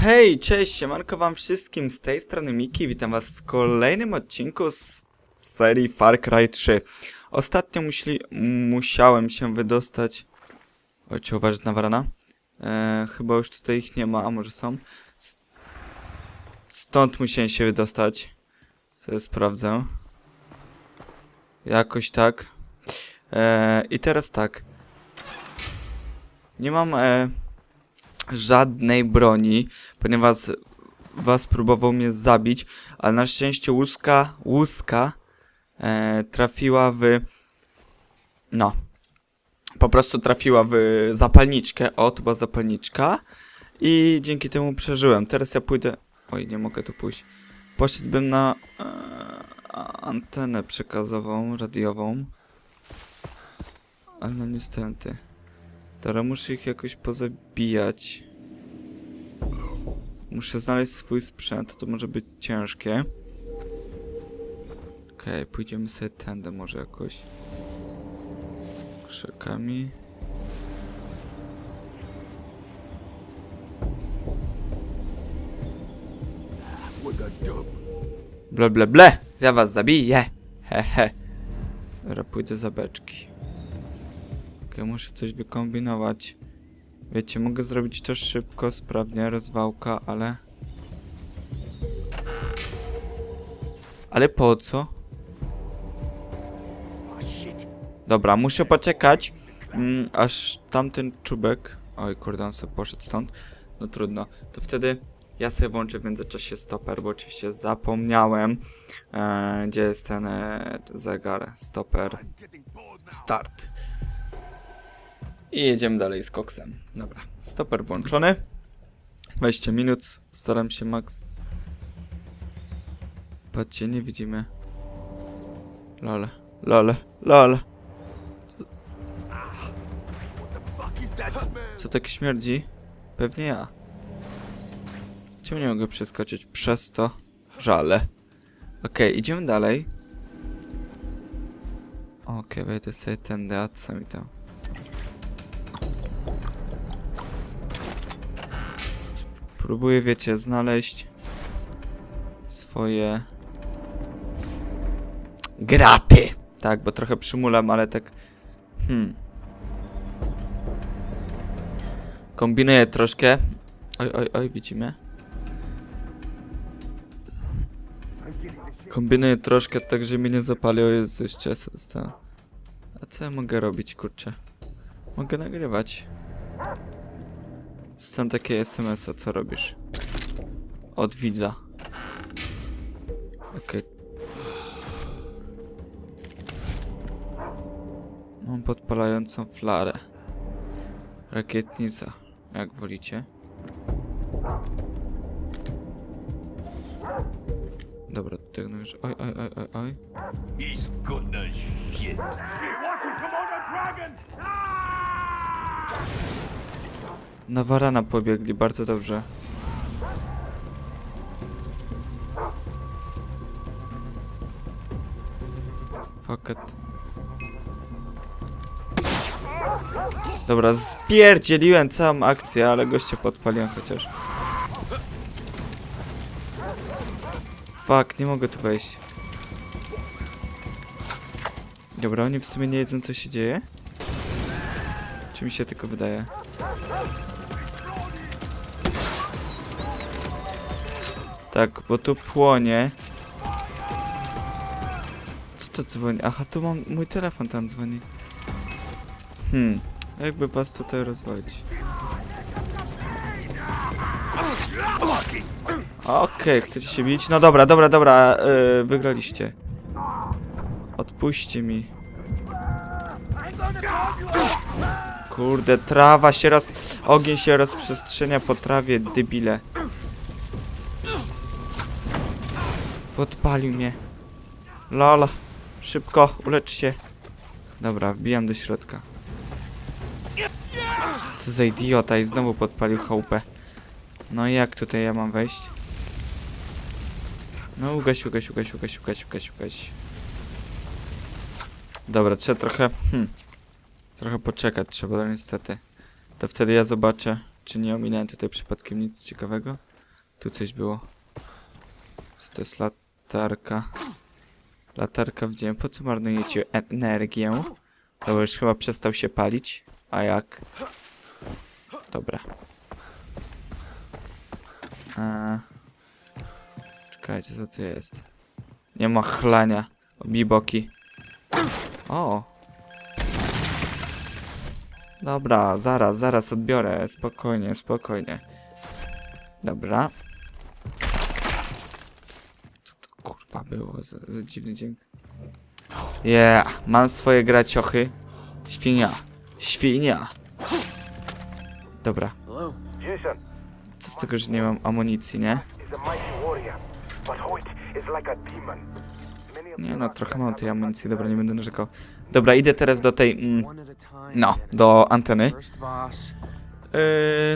Hej, cześć, siemanko wam wszystkim, z tej strony Miki, witam was w kolejnym odcinku z serii Far Cry 3. Ostatnio musiałem się wydostać... Oj, czy uważać na warana? E, chyba już tutaj ich nie ma, a może są? Stąd musiałem się wydostać. Sobie sprawdzę. Jakoś tak. E, I teraz tak. Nie mam... E, żadnej broni, ponieważ was próbował mnie zabić, ale na szczęście łuska, łuska e, trafiła w... No. Po prostu trafiła w zapalniczkę. O, to była zapalniczka. I dzięki temu przeżyłem. Teraz ja pójdę... Oj, nie mogę tu pójść. Poszedłbym na e, antenę przekazową, radiową. Ale no niestety. Teraz muszę ich jakoś pozabijać. Muszę znaleźć swój sprzęt, to może być ciężkie. Okej, pójdziemy sobie tędy może jakoś. Krzakami. Ble, ble, ble! Ja was zabiję! Hehe. Dobra, pójdę za beczki. Okej, muszę coś wykombinować. Wiecie, mogę zrobić to szybko, sprawnie, rozwałka, ale... Ale po co? Dobra, muszę poczekać, mm, aż tamten czubek... Oj, kurde, sobie poszedł stąd. No trudno. To wtedy ja sobie włączę w międzyczasie stoper, bo oczywiście zapomniałem, e, gdzie jest ten e, zegar, stoper, start. I jedziemy dalej z koksem. Dobra, stoper włączony. 20 minut, staram się max. Patrzcie, nie widzimy. Lole, lole, lole. Co tak śmierdzi? Pewnie ja. Czemu nie mogę przeskoczyć przez to? Żale. Okej, idziemy dalej. Okej, wejdę sobie tędy, a co mi tam? Próbuję, wiecie, znaleźć swoje graty. Tak, bo trochę przymulam, ale tak. Hmm. Kombinuję troszkę. Oj, oj, oj, widzimy. Kombinuję troszkę tak, że mnie nie zapali. O Jezu, jeszcze. A co ja mogę robić, kurczę? Mogę nagrywać. Dostałem takie SMS-a, co robisz? Od widza. Okej. Mam podpalającą flarę. Rakietnica, jak wolicie. Dobra, tutaj no już... Oj, oj, oj, oj, oj. He's gonna shit. Na warana pobiegli, bardzo dobrze. Fuck it. Dobra, spierdzieliłem całą akcję, ale goście podpaliłem chociaż. Fuck, nie mogę tu wejść. Dobra, oni w sumie nie wiedzą co się dzieje? Czy mi się tylko wydaje? Tak, bo tu płonie. Co to dzwoni? Aha, tu mam mój telefon tam dzwoni. Hmm, jakby was tutaj rozwalić. Okej, chcecie się bić? No dobra, dobra, dobra, yy, wygraliście. Odpuśćcie mi. Kurde, trawa się roz... Ogień się rozprzestrzenia po trawie, dybile. Podpalił mnie. Lol. Szybko, ulecz się. Dobra, wbijam do środka. Co za idiota i znowu podpalił chałupę. No i jak tutaj ja mam wejść? No ugaś, ugaś, ugaś, ugaś, ugaś, ugaś, ugaś. Dobra, trzeba trochę... Hmm, trochę poczekać trzeba, no niestety. To wtedy ja zobaczę, czy nie ominąłem tutaj przypadkiem nic ciekawego. Tu coś było. Co to jest latarka? Latarka widziałem. Po co marnujecie energię? To już chyba przestał się palić. A jak? Dobra. Eee. Czekajcie, co tu jest? Nie ma chlania. Biboki. O! Dobra, zaraz, zaraz odbiorę. Spokojnie, spokojnie. Dobra. Co to kurwa było za, za dziwny dźwięk? Yeah, mam swoje graciochy. Świnia. Świnia. Dobra. Co z tego, że nie mam amunicji, nie? Nie no, trochę mam tej amunicji, dobra, nie będę narzekał. Dobra, idę teraz do tej... Mm, no, do anteny. Yy,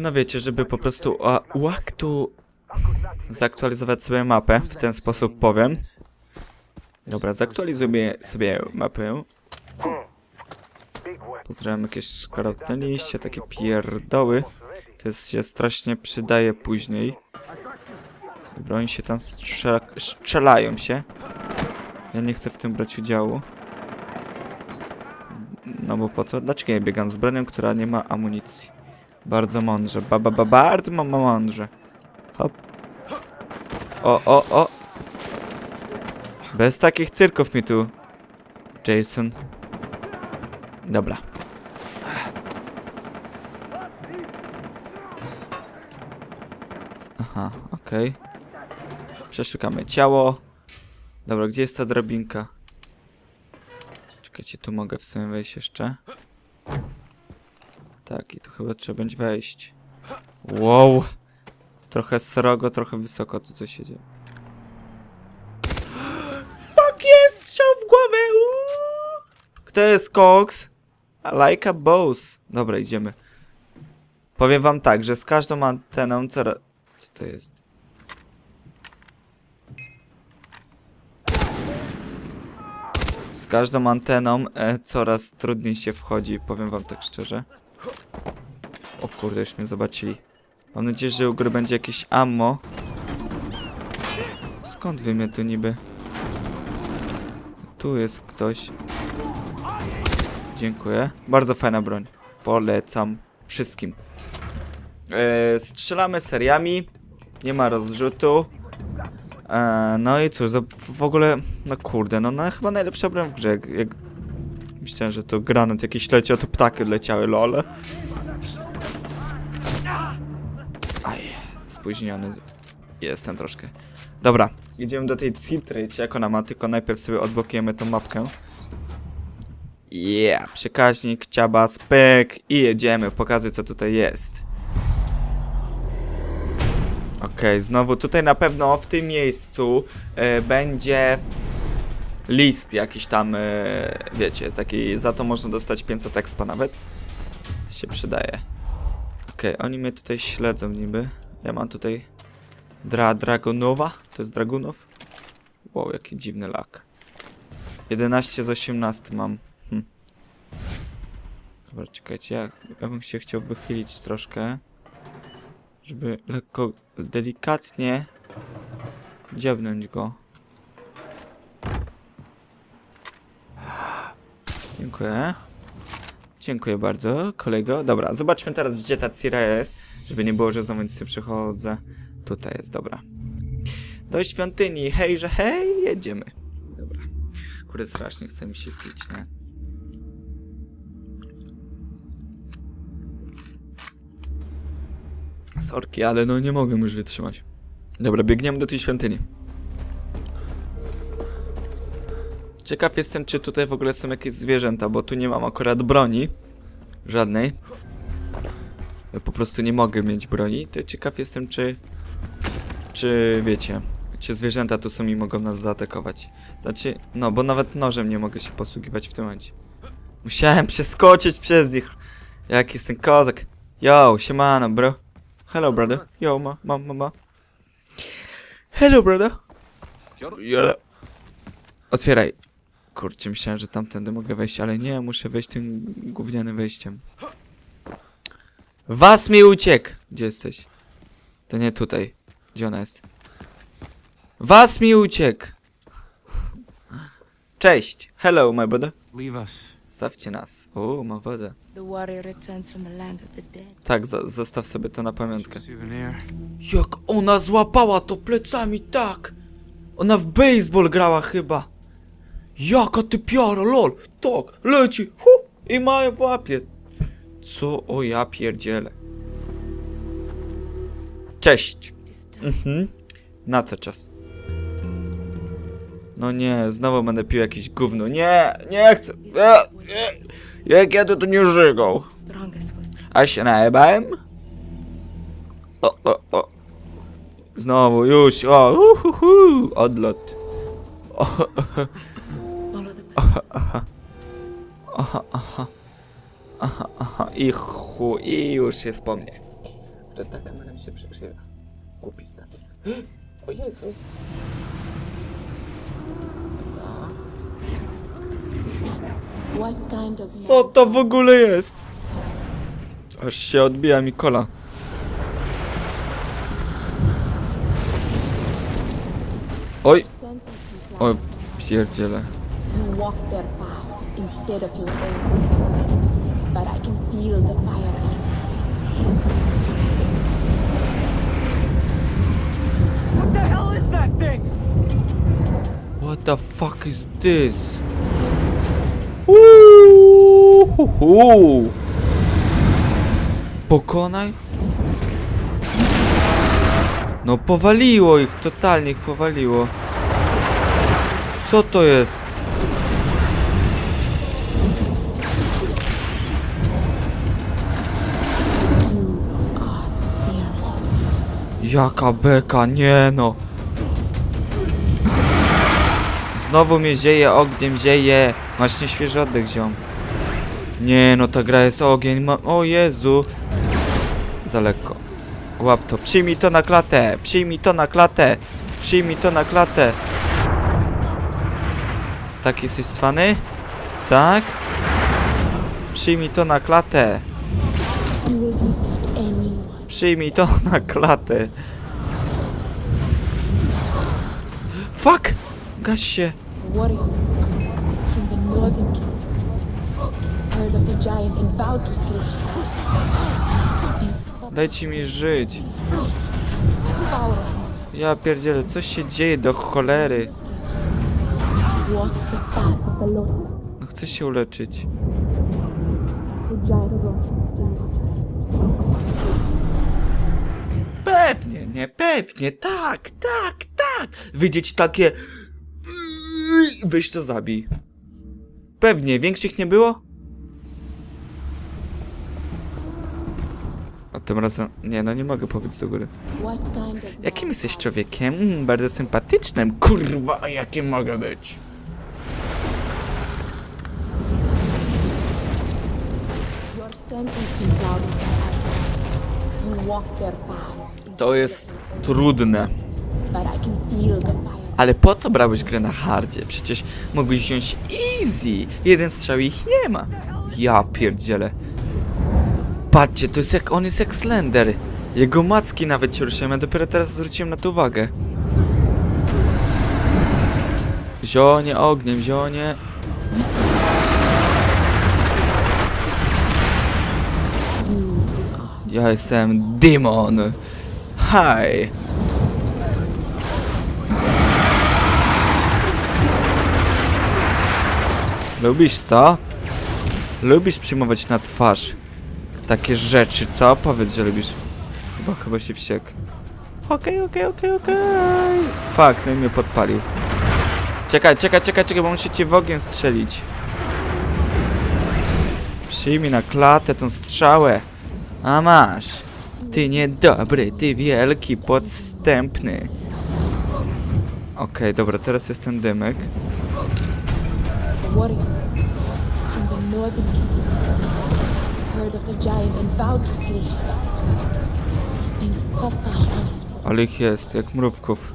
no wiecie, żeby po prostu a, uaktu zaktualizować sobie mapę, w ten sposób powiem. Dobra, zaktualizujemy sobie mapę. Pozdrawiam jakieś szkarotne liście, takie pierdoły. To jest, się strasznie przydaje później. Oni się tam strzela, strzelają się. Ja nie chcę w tym brać udziału. No bo po co? Dlaczego ja biegam z bronią, która nie ma amunicji? Bardzo mądrze, ba, ba, ba bardzo mądrze. Hop. O, o, o. Bez takich cyrków mi tu. Jason. Dobra. Aha, okej. Przeszukamy ciało. Dobra, gdzie jest ta drabinka? Czekajcie, tu mogę w sumie wejść jeszcze. Tak, i tu chyba trzeba będzie wejść. Wow! Trochę srogo, trochę wysoko tu coś się dzieje. Fuck jest! Strzał w głowę! Uuu! Kto jest Cox? Like a boss. Dobra, idziemy. Powiem wam tak, że z każdą anteną coraz... Co to jest? Z każdą anteną e, coraz trudniej się wchodzi, powiem wam tak szczerze. O kurde, już mnie zobaczyli. Mam nadzieję, że u góry będzie jakieś ammo. Skąd wy mnie tu niby? Tu jest ktoś. Dziękuję. Bardzo fajna broń. Polecam wszystkim. E, strzelamy seriami. Nie ma rozrzutu. E, no i cóż, w ogóle, no kurde, no, no chyba najlepsza broń w grze. Jak. Myślałem, że to granat jakiś leciał, to ptaki leciały, lol. Aj, spóźniony jestem troszkę. Dobra, idziemy do tej citry, czy jak ona ma, tylko najpierw sobie odblokujemy tą mapkę. Yeah, przekaźnik, ciabas, pyk i jedziemy, pokazuj co tutaj jest. Okej, znowu tutaj na pewno w tym miejscu e, będzie list jakiś tam, e, wiecie, taki, za to można dostać 500 expa nawet. Się przydaje. Okej, oni mnie tutaj śledzą niby. Ja mam tutaj Dra Dragonowa, to jest Dragunov. Wow, jaki dziwny lak. 11 z 18 mam. Hm. Dobra, czekajcie, ja, ja bym się chciał wychylić troszkę. Żeby lekko, delikatnie dziabnąć go. Dziękuję. Dziękuję bardzo, kolego. Dobra, zobaczmy teraz, gdzie ta Cira jest. Żeby nie było, że znowu nic sobie przychodzę. Tutaj jest, dobra. Do świątyni, hej, że hej, jedziemy. Dobra. Kurde, strasznie chce mi się pić, nie? Sorki, ale no nie mogę już wytrzymać. Dobra, biegniemy do tej świątyni. Ciekaw jestem, czy tutaj w ogóle są jakieś zwierzęta, bo tu nie mam akurat broni. Żadnej. Po prostu nie mogę mieć broni. To ciekaw jestem, czy... Czy wiecie... Czy zwierzęta tu są i mogą nas zaatakować. Znaczy, no, bo nawet nożem nie mogę się posługiwać w tym momencie. Musiałem przeskoczyć przez nich. Jak jestem kozak. Yo, siemano, bro. Hello, brother. Yo, ma, ma, ma, ma. Hello, brother. Yo. Otwieraj. Kurczę, myślałem, że tamtędy mogę wejść, ale nie, muszę wejść tym gównianym wejściem. Was mi uciekł! Gdzie jesteś? To nie tutaj. Gdzie ona jest? Was mi uciekł! Cześć! Hello, my brother. Leave us. Zostawcie nas. O, ma wodę. The warrior returns from the land of the dead. Tak, za zostaw sobie to na pamiątkę. Souvenir. Jak ona złapała to plecami, tak! Ona w baseball grała chyba. Jaka ty piara, lol! Tak, leci, hu! I ma w łapie. Co? O ja pierdzielę. Cześć. Mhm. Na co czas? No nie, znowu będę pił jakieś gówno. Nie, nie chcę. E, nie. Jak ja to tu nie żygał. A się najebałem? O, o, o. Znowu, już, o, uhuhu, odlot. O, follow the path. aha, i chu, i już jest po Że ta kamera mi się przekrzywa. Głupi statyw. O Jezu. Dobra. What kind of Co to w ogóle jest? Aż się odbija mi kola. Oj, senses o pierdziele. You walk their paths instead of your own. Instead. But I can feel the fire in you. What the hell is that thing? What the fuck is this? Uuuuhuhu. Pokonaj? No powaliło ich, totalnie ich powaliło. Co to jest? Jaka beka, nie no. Znowu mnie zieje, ogniem zieje. Masz nieświeży oddech, ziom. Nie no, ta gra jest ogień. Ma... O Jezu. Za lekko. Łap to. Przyjmij to na klatę. Przyjmij to na klatę. Przyjmij to na klatę. Tak, jesteś swany? Tak? Przyjmij to na klatę. Przyjmij to na klatę. Fuck! Gaś się. Warrior from the northern kingdom. Heard of the giant and vowed to slay him. In Dajcie mi żyć. Ja pierdzielę, co się dzieje do cholery? No, chcę się uleczyć. Pewnie, nie, pewnie, tak, tak, tak. Widzieć takie... Weź to zabij. Pewnie, większych nie było? A tym razem... Nie, no nie mogę pobiec do góry. Jakim jesteś człowiekiem? Mm, bardzo sympatycznym. Kurwa, a jakim mogę być? Your senses To jest trudne. Ale po co brałeś grę na hardzie? Przecież mógłbyś wziąć easy. Jeden strzał i ich nie ma. Ja pierdzielę. Patrzcie, to jest jak on jest jak Slender. Jego macki nawet się ruszają, ja dopiero teraz zwróciłem na to uwagę. Zionie ogniem, zionie. Ja jestem demon. Hi. Lubisz co? Lubisz przyjmować na twarz takie rzeczy, co? Powiedz, że lubisz. Chyba, chyba się wściekł. Okej, okej, okej, okej. Fakt, no i mnie podpalił. Czekaj, czekaj, czekaj, czekaj, bo muszę cię w ogień strzelić. Przyjmij na klatę tą strzałę. A masz. Ty niedobry, ty wielki, podstępny. Okej, dobra, teraz jest ten dymek. Ale ich jest, jak mrówków.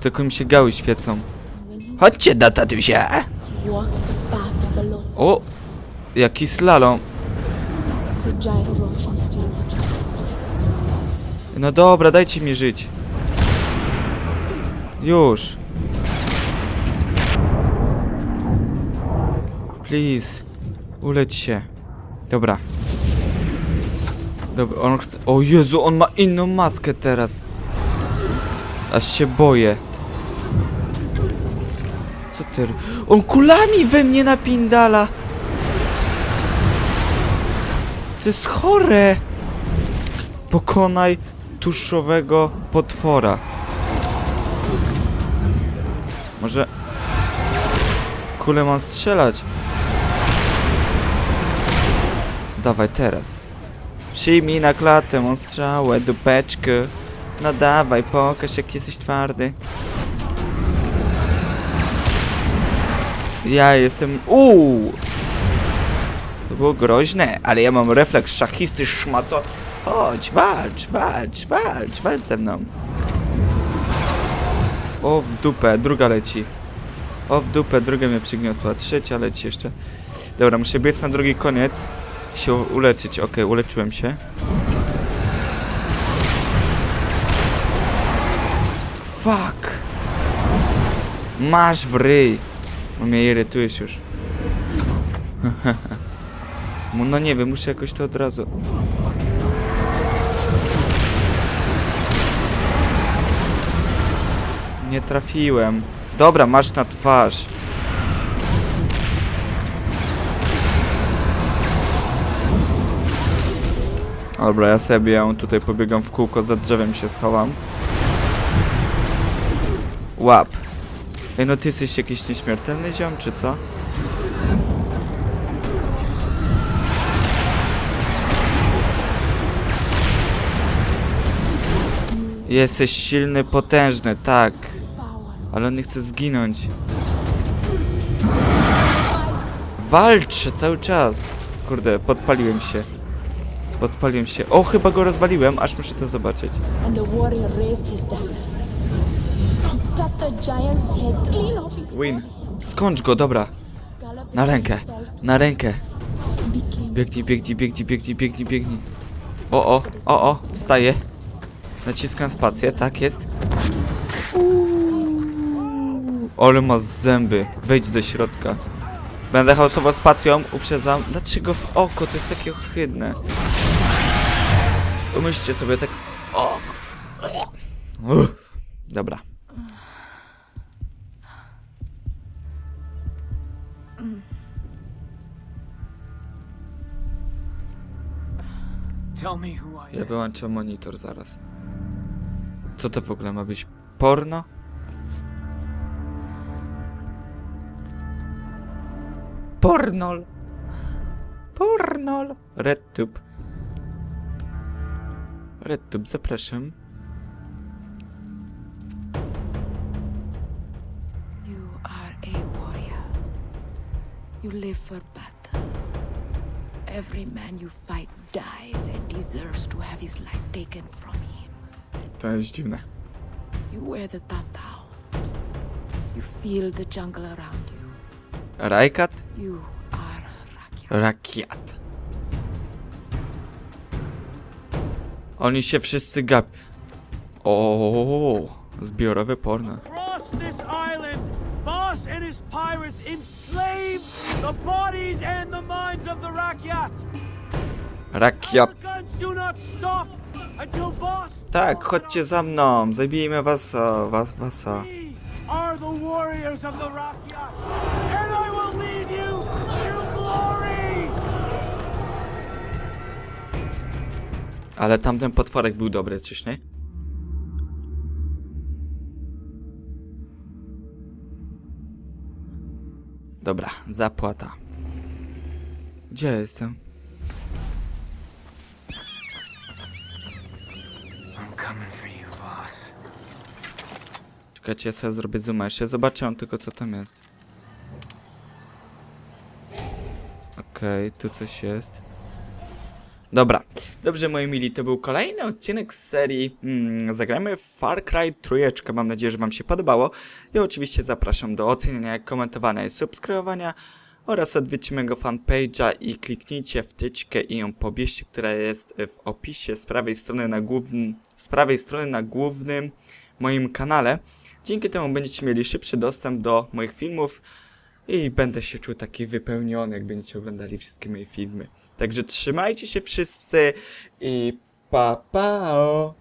Tylko mi się gały świecą. Chodźcie do tatusia! O! Jaki slalom. No dobra, dajcie mi żyć. Już. Please. Uleć się. Dobra. Dobra, on chce... O Jezu, on ma inną maskę teraz. Aż się boję. Co ty... On kulami we mnie napindala! To jest chore! Pokonaj tuszowego potwora. Może... W kulę mam strzelać? Dawaj teraz. Przyjmij na klatę mą strzałę, dupeczkę. No dawaj, pokaż jak jesteś twardy. Ja jestem... Uuu! Było groźne, ale ja mam refleks szachisty szmato. Chodź, walcz, walcz, walcz, walcz ze mną. O, w dupę, druga leci. O, w dupę, druga mnie przygniotła, trzecia leci jeszcze. Dobra, muszę biec na drugi koniec. Się uleczyć, okej, uleczyłem się. Fuck. Masz w ryj. No mnie irytujesz już. no nie wiem, muszę jakoś to od razu... Nie trafiłem. Dobra, masz na twarz. Dobra, ja sobie tutaj pobiegam w kółko, za drzewem się schowam. Łap. Ej, no ty jesteś jakiś nieśmiertelny ziom, czy co? Jesteś silny, potężny, tak. Ale on nie chce zginąć. Walczę cały czas. Kurde, podpaliłem się. Podpaliłem się. O, chyba go rozwaliłem, aż muszę to zobaczyć. Win. Skądź go, dobra. Na rękę. Na rękę. Biegnij, biegnij, biegnij, biegnij, biegnij, biegnij. O, o, o, o, wstaję. Naciskam spację, tak jest. Ale ma zęby. Wejdź do środka. Będę hałsował spacją, uprzedzam. Dlaczego w oko? To jest takie ohydne. Pomyślcie sobie tak w oko. Uff. Dobra. Ja wyłączę monitor zaraz. Co to w ogóle ma być? Porno? Pornol! Pornol! RedTube. RedTube, zapraszam. You are a warrior. You live for battle. Every man you fight dies and deserves to have his life taken from him. To jest dziwne. You wear the tatao. You feel the jungle around you. Rajkat? You are Rakya. Rakiat. Oni się wszyscy gap... O, zbiorowe porno. Across this island, Boss and his pirates enslave the bodies and the minds of the Rakyat. Rakiat. Our guns do not stop until Boss. Tak, chodźcie za mną, zabijmy wasa, was, you to glory. Ale tamten potworek był dobry, czyż nie? Dobra, zapłata. Gdzie ja jestem? Czekajcie, ja sobie zrobię zooma jeszcze. Zobaczę tylko co tam jest. Okej, tu coś jest. Dobra, dobrze moi mili, to był kolejny odcinek z serii mm, Zagrajmy w Far Cry trójeczkę, mam nadzieję, że wam się podobało i oczywiście zapraszam do oceniania, komentowania i subskrybowania oraz odwiedźcie mojego fanpage'a i kliknijcie wtyczkę i ją pobierzcie, która jest w opisie z prawej strony na głównym, z prawej strony na głównym moim kanale. Dzięki temu będziecie mieli szybszy dostęp do moich filmów i będę się czuł taki wypełniony, jak będziecie oglądali wszystkie moje filmy. Także trzymajcie się wszyscy i pa pa!